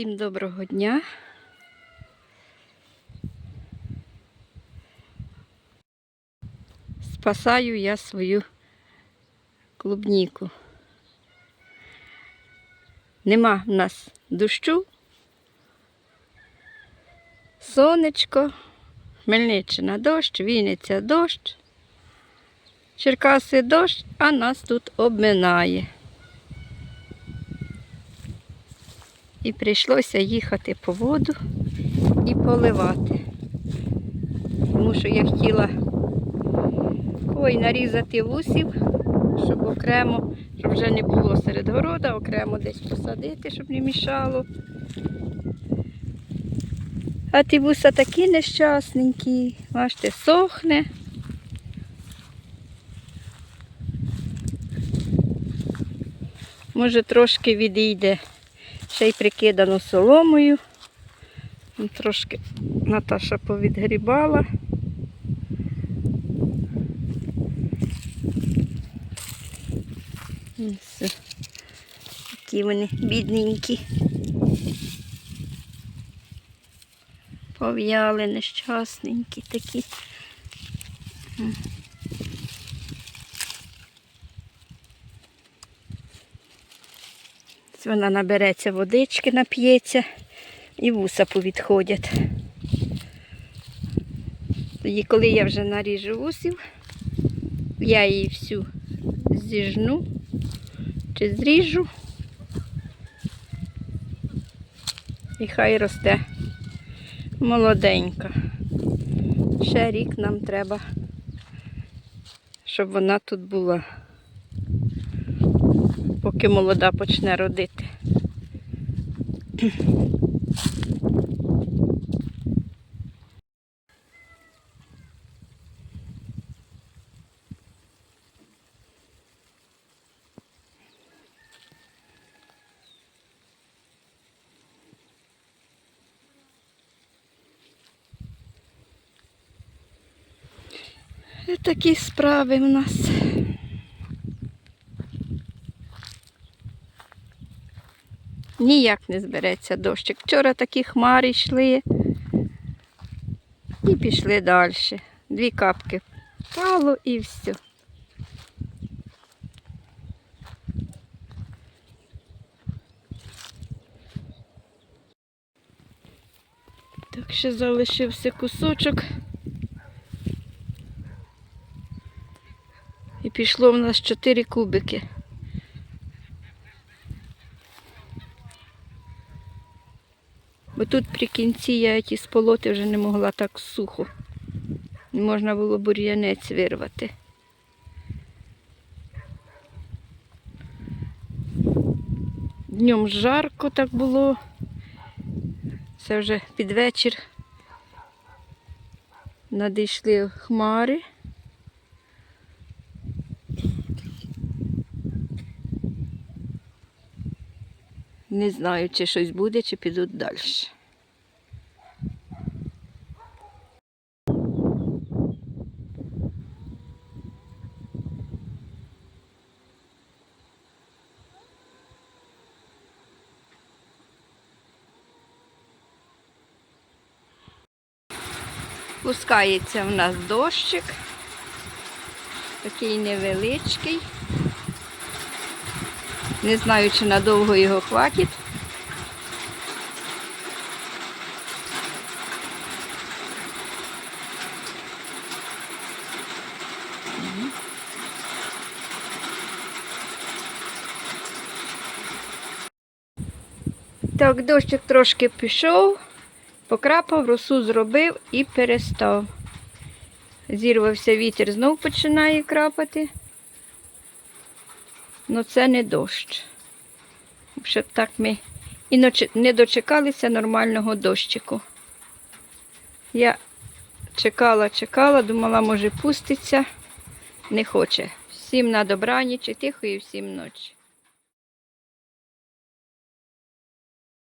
Всім доброго дня. Спасаю я свою клубніку. Нема в нас дощу. Сонечко, Хмельниччина дощ, Вінниця дощ, Черкаси дощ, а нас тут обминає. І прийшлося їхати по воду і поливати. Тому що я хотіла ой, нарізати вусів, щоб окремо, щоб вже не було серед города, окремо десь посадити, щоб не мішало. А ті вуса такі нещасненькі, бачите, сохне. Може трошки відійде ще й прикидано соломою. Ну, Трошки Наташа повідгрібала. І все. Такі вони бідненькі. Пов'яли, нещасненькі такі. Вона набереться водички, нап'ється і вуса повідходять. Тоді, коли я вже наріжу вусів, я її всю зіжну чи зріжу. І хай росте молоденька. Ще рік нам треба, щоб вона тут була, поки молода почне родити. Такі справи в нас. Ніяк не збереться дощик. Вчора такі хмари йшли і пішли далі. Дві капки впало і все. Так ще залишився кусочок. І пішло в нас 4 кубики. Бо тут при кінці я ті сполоти вже не могла так сухо. Не можна було бур'янець вирвати. Днем жарко так було. Це вже під вечір надійшли хмари. Не знаю, чи щось буде, чи підуть далі. Пускається в нас дощик, такий невеличкий. Не знаю, чи надовго його хватить. Так, дощик трошки пішов, покрапав, росу зробив і перестав. Зірвався вітер, знов починає крапати. Ну це не дощ. Щоб так ми і не дочекалися нормального дощику. Я чекала, чекала, думала, може пуститься. Не хоче. Всім на добраніч і тихої всім ночі.